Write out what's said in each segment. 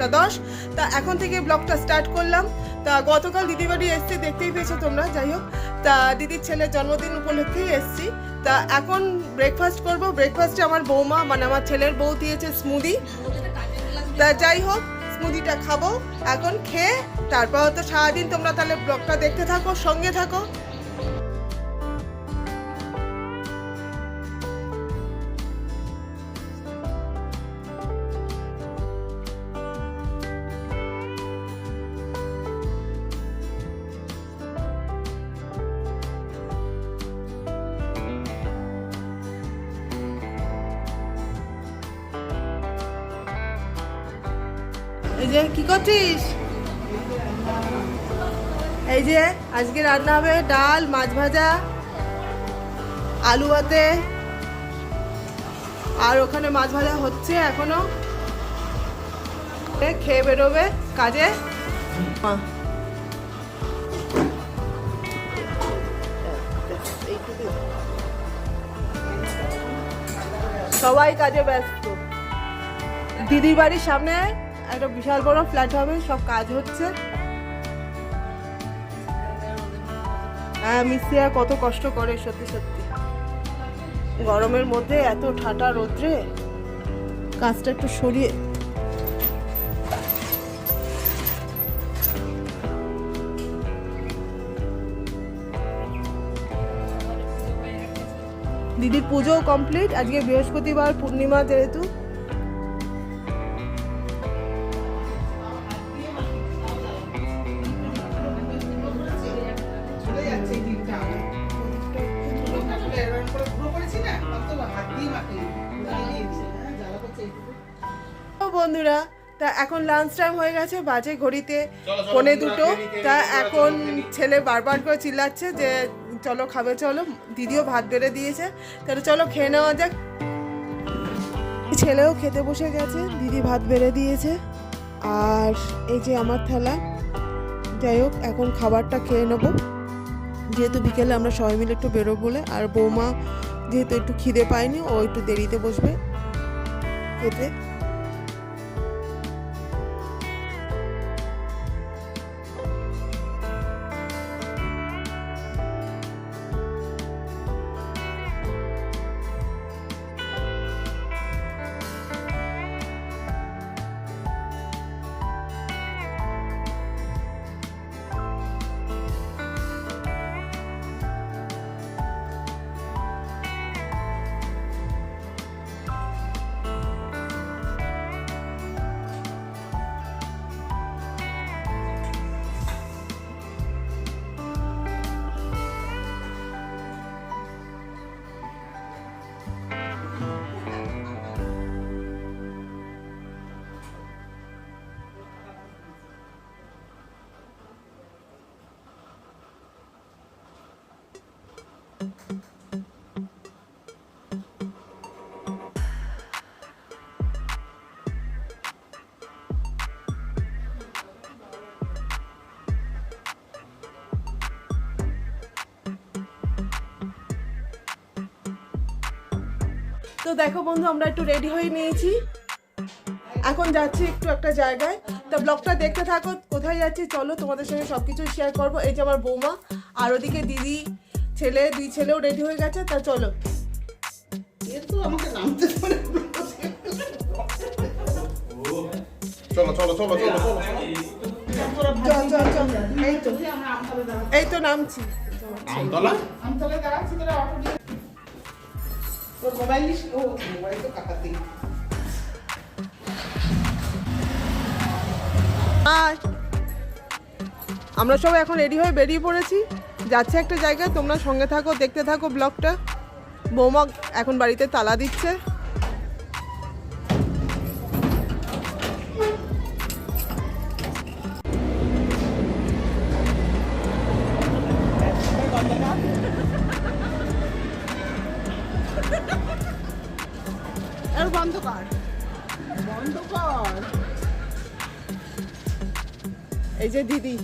দশটা দশ। তা এখন থেকে ব্লগটা স্টার্ট করলাম। তা গতকাল দিদি বাড়ি এসছি, দেখতেই পেয়েছ তোমরা, যাই হোক। তা দিদির ছেলের জন্মদিন উপলক্ষেই এসছি। তা এখন ব্রেকফাস্ট করব। ব্রেকফাস্টে আমার বৌমা মানে আমার ছেলের বউ দিয়েছে স্মুদি তা যাই হোক স্মুদিটা খাব। এখন খেয়ে তারপর তো সারাদিন তোমরা তাহলে ব্লগটা দেখতে থাকো, সঙ্গে থাকো। এই যে কি করছিস? এই যে আজকে রান্না হবে ডাল মাছ ভাজা আলু ভাতে। আর ওখানে মাছ ভাজা হচ্ছে এখনও। খেয়ে বেরোবে কাজে। সবাই কাজে ব্যস্ত। দিদির বাড়ির সামনে একটা বিশাল বড় ফ্ল্যাট হবে, সব কাজ হচ্ছে। হ্যাঁ কত কষ্ট করে, সত্যি সত্যি। গরমের মধ্যে এত ঠাটা রোদ্রে কাজটা একটু সরিয়ে দিদির পুজো কমপ্লিট আজকে বৃহস্পতিবার পূর্ণিমা যেহেতু। বন্ধুরা তা এখন লাঞ্চ টাইম হয়ে গেছে বাজে ঘড়িতে পনে দুটো। তা এখন ছেলে বারবার করে চিল্লাচ্ছে যে চলো খাবে চলো। দিদিও ভাত বেড়ে দিয়েছে। তাহলে চলো খেয়ে নেওয়া যাক। ছেলেও খেতে বসে গেছে দিদি ভাত বেড়ে দিয়েছে। আর এই যে আমার থালা যাই হোক এখন খাবারটা খেয়ে নেব। যেহেতু বিকেলে আমরা সবাই মিলে একটু বেরোবো বলে আর বৌমা যেহেতু একটু খিদে পায়নি ও একটু দেরিতে বসবে খেতে। তো দেখো বন্ধু, আমরা একটু রেডি হয়ে নিয়েছি। এখন যাচ্ছি একটু একটা জায়গায়। তা ব্লগটা দেখতে থাকো, কোথায় যাচ্ছি চলো তোমাদের সঙ্গে সব কিছু শেয়ার করব। এই যে আমার বৌমা, আর ওদিকে দিদি ছেলে দুই ছেলেও রেডি হয়ে গেছে তা চলো। চলো চলো চলো চলো এই তো এই তো নামছি। আমতলা? তোর মোবাইল ও মোবাইল তো কাকাতেই আর আমরা সব এখন রেডি হয়ে বেরিয়ে পড়েছি। যাচ্ছে একটা জায়গায় তোমরা সঙ্গে থাকো দেখতে থাকো ব্লগটা। বৌমা এখন বাড়িতে তালা দিচ্ছে। বন্ধ কর। বন্ধ কর। এই যে দিদি।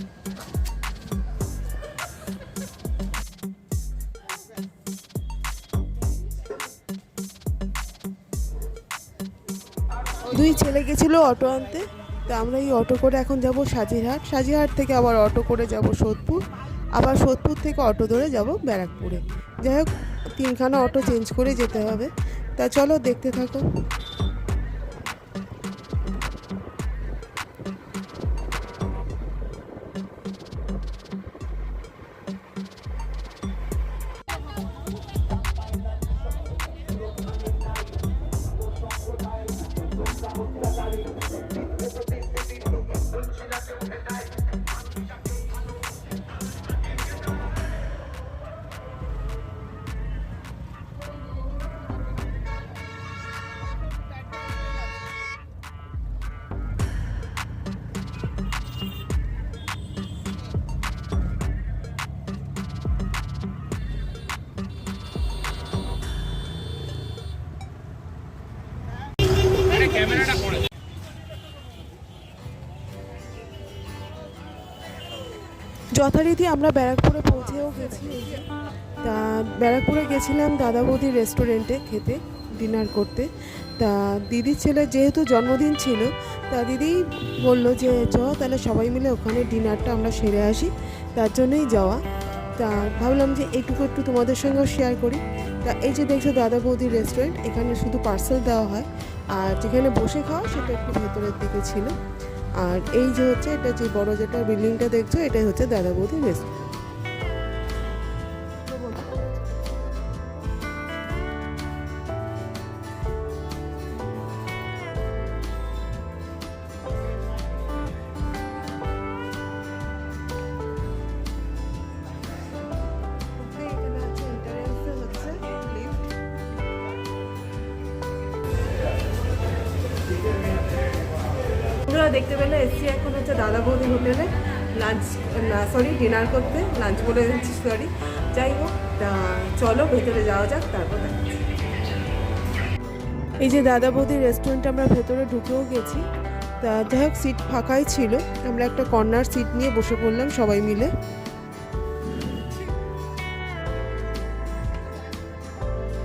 দুই ছেলে গেছিল অটো আনতে। তো আমরা এই অটো করে এখন যাব সাজিরহাট। সাজিরহাট থেকে আবার অটো করে যাব সোদপুর। আবার সোদপুর থেকে অটো ধরে যাব ব্যারাকপুরে। যাই হোক, তিনখানা অটো চেঞ্জ করে যেতে হবে। তা চলো দেখতে থাকো। যথারীতি আমরা ব্যারাকপুরে পৌঁছেও গেছি। তা ব্যারাকপুরে গেছিলাম দাদা বৌদির রেস্টুরেন্টে খেতে, ডিনার করতে। তা দিদির ছেলে যেহেতু জন্মদিন ছিল, তা দিদি বলল যে, চ, তাহলে সবাই মিলে ওখানে ডিনারটা আমরা সেরে আসি। তার জন্যই যাওয়া। তা ভাবলাম যে, এইটুকু একটু তোমাদের সঙ্গেও শেয়ার করি। তা এই যে দেখছ দাদা বৌদির রেস্টুরেন্ট, এখানে শুধু পার্সেল দেওয়া হয়। আর যেখানে বসে খাওয়া, সেটা একটু ভেতরের দিকে ছিল। আর এই যে হচ্ছে এটা যে বড় যেটা বিল্ডিংটা দেখছ, এটাই হচ্ছে দাদা বৌদি রেস্টুরেন্ট দেখতে পেলে এসছি এখন হচ্ছে দাদা বৌদি হোটেলে লাঞ্চ না সরি ডিনার করতে লাঞ্চ বলে সরি যাই হোক চলো ভেতরে যাওয়া যাক, তারপর এই যে দাদা বৌদির রেস্টুরেন্টে আমরা ভেতরে ঢুকেও গেছি। তা যাই হোক সিট ফাঁকাই ছিল। আমরা একটা কর্নার সিট নিয়ে বসে পড়লাম সবাই মিলে।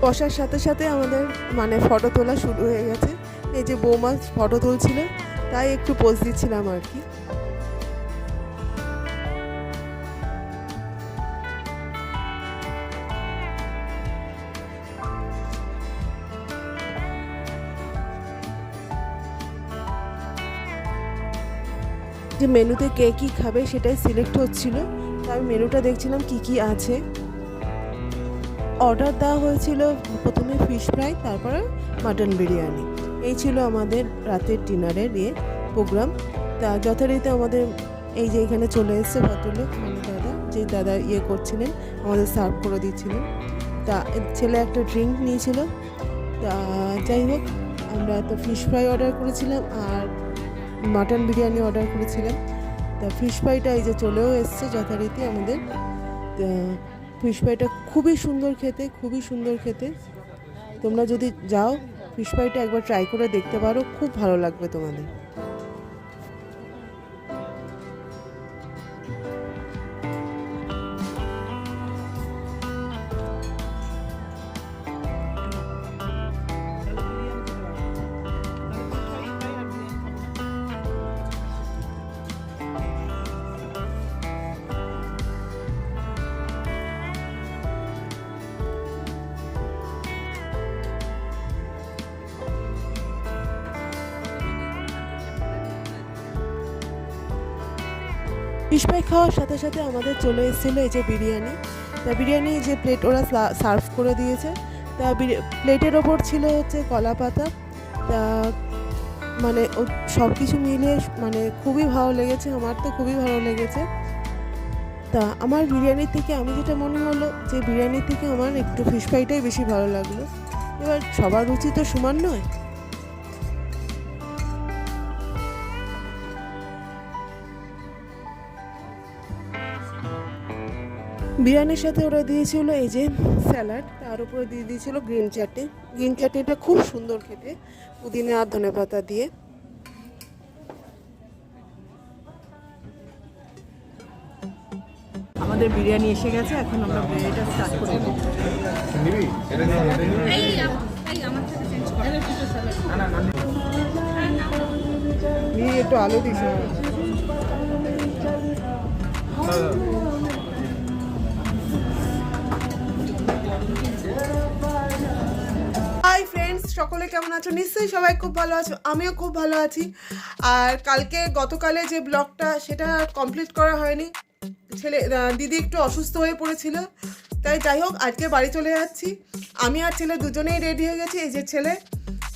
বসার সাথে সাথে আমাদের মানে ফটো তোলা শুরু হয়ে গেছে। এই যে বৌমা ফটো তুলছিল। তাই একটু পোজ দিচ্ছিলাম আর কি। যে মেনুতে কে কী খাবে সেটাই সিলেক্ট হচ্ছিল। তো আমি মেনুটা দেখছিলাম কি কি আছে। অর্ডার দেওয়া হয়েছিল প্রথমে ফিশ ফ্রাই তারপরে মাটন বিরিয়ানি এই ছিল আমাদের রাতের ডিনারের ইয়ে প্রোগ্রাম। তা যথারীতি আমাদের এই যে এখানে চলে এসেছে ভদ্রলোক মানে দাদা, যে দাদা ইয়ে করছিলেন, আমাদের সার্ভ করে দিচ্ছিলেন। তা ছেলে একটা ড্রিঙ্ক নিয়েছিল। তা যাই হোক, আমরা তো ফিশ ফ্রাই অর্ডার করেছিলাম আর মাটন বিরিয়ানি অর্ডার করেছিলাম। তা ফিশ ফ্রাইটা এই যে চলেও এসছে যথারীতি আমাদের। ফিশ ফ্রাইটা খুবই সুন্দর খেতে, খুবই সুন্দর খেতে। তোমরা যদি যাও ফিশ ফ্রাইটা একবার ট্রাই করে দেখতে পারো খুব ভালো লাগবে তোমাদের। ফিশ ফ্রাই খাওয়ার সাথে সাথে আমাদের চলে এসেছিল এই যে বিরিয়ানি। তা বিরিয়ানি যে প্লেট ওরা সার্ভ করে দিয়েছে, তা প্লেটের ওপর ছিল হচ্ছে কলা পাতা। তা মানে সব কিছু মিলিয়ে মানে খুবই ভালো লেগেছে, আমার তো খুবই ভালো লেগেছে। তা আমার বিরিয়ানির থেকে আমি যেটা মনে হলো যে বিরিয়ানির থেকে আমার একটু ফিশ ফ্রাইটাই বেশি ভালো লাগল। এবার সবার রুচি তো সমান নয়। বিরিয়ানির সাথে ওরা দিয়েছিল এই যে স্যালাড তার উপরে দিয়ে দিয়েছিল গ্রিন চাটনি। গ্রিন চাটনিটা খুব সুন্দর খেতে পুদিনা আর ধনে পাতা দিয়ে। আমাদের বিরিয়ানি এসে গেছে এখন আমরা বিরিয়ানিটা স্টার্ট করে দেবো। নিবি একটু আলো দিস হাই ফ্রেন্ডস সকলে কেমন আছো? নিশ্চয়ই সবাই খুব ভালো আছো, আমিও খুব ভালো আছি। আর কালকে গতকালে যে ব্লগটা, সেটা কমপ্লিট করা হয়নি। ছেলে দিদি একটু অসুস্থ হয়ে পড়েছিল। তাই যাই হোক, আজকে বাড়ি চলে যাচ্ছি। আমি আর ছেলে দুজনেই রেডি হয়ে গেছি, এই যে ছেলে।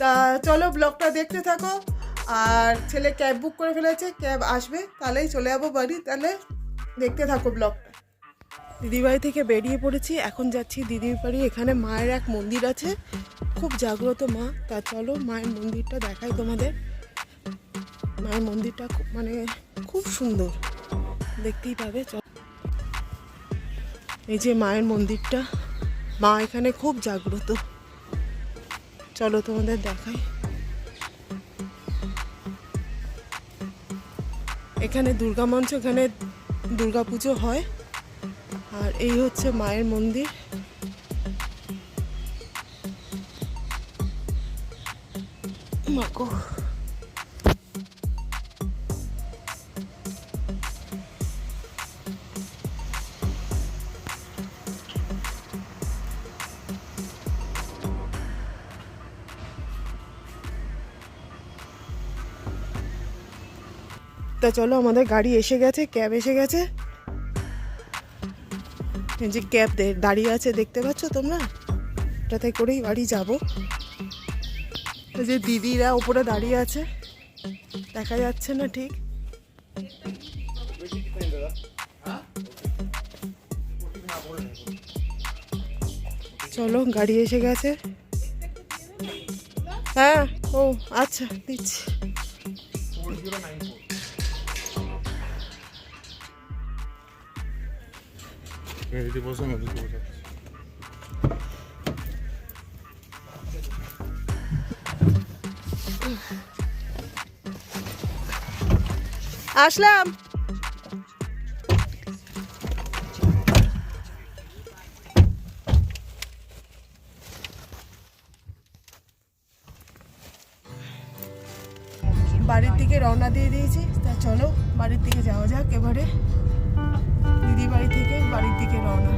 তা চলো ব্লগটা দেখতে থাকো। আর ছেলে ক্যাব বুক করে ফেলেছে ক্যাব আসবে, তাহলেই চলে যাব বাড়ি। তাহলে দেখতে থাকো ব্লগটা। দিদির বাড়ি থেকে বেরিয়ে পড়েছি, এখন যাচ্ছি দিদির বাড়ি। এখানে মায়ের এক মন্দির আছে। খুব জাগ্রত মা। তা চলো মায়ের মন্দিরটা দেখাই তোমাদের। মায়ের মন্দিরটা মানে খুব সুন্দর। দেখতেই পাবে, চল। এই যে মায়ের মন্দিরটা। মা এখানে খুব জাগ্রত। চলো তোমাদের দেখাই। এখানে দুর্গা মঞ্চ, এখানে দুর্গা পুজো হয়। আর এই হচ্ছে মায়ের মন্দির। মাকো তা চলো আমাদের গাড়ি এসে গেছে, ক্যাব এসে গেছে। যে ক্যাব দাঁড়িয়ে আছে, দেখতে পাচ্ছ তোমরা? এটাতে করেই বাড়ি যাব। যে দিদিরা ওপরে দাঁড়িয়ে আছে। দেখা যাচ্ছে না ঠিক। চলো, গাড়ি এসে গেছে। হ্যাঁ ও আচ্ছা দিচ্ছি। আসলাম। বাড়ির দিকে রওনা দিয়ে দিয়েছি। তা চলো বাড়ির দিকে যাওয়া যাক এবারে। দিদি বাড়ি থেকে বাড়ির দিকে রওনা।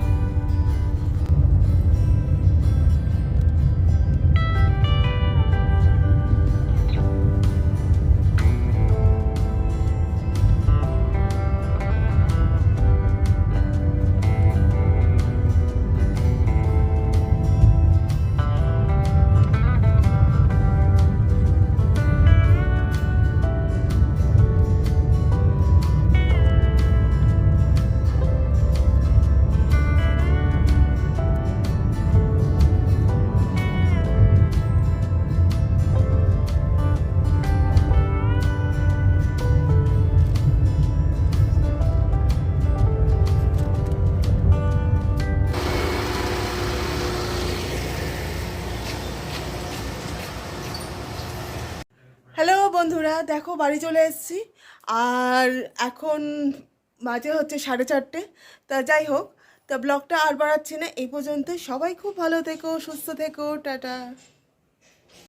দেখো বাড়ি চলে এসেছি। আর এখন মাঝে হচ্ছে সাড়ে চারটে। তা যাই হোক, তা ব্লগটা আর বাড়াচ্ছি না, এই পর্যন্ত সবাই খুব ভালো থেকো, সুস্থ থেকো, টাটা।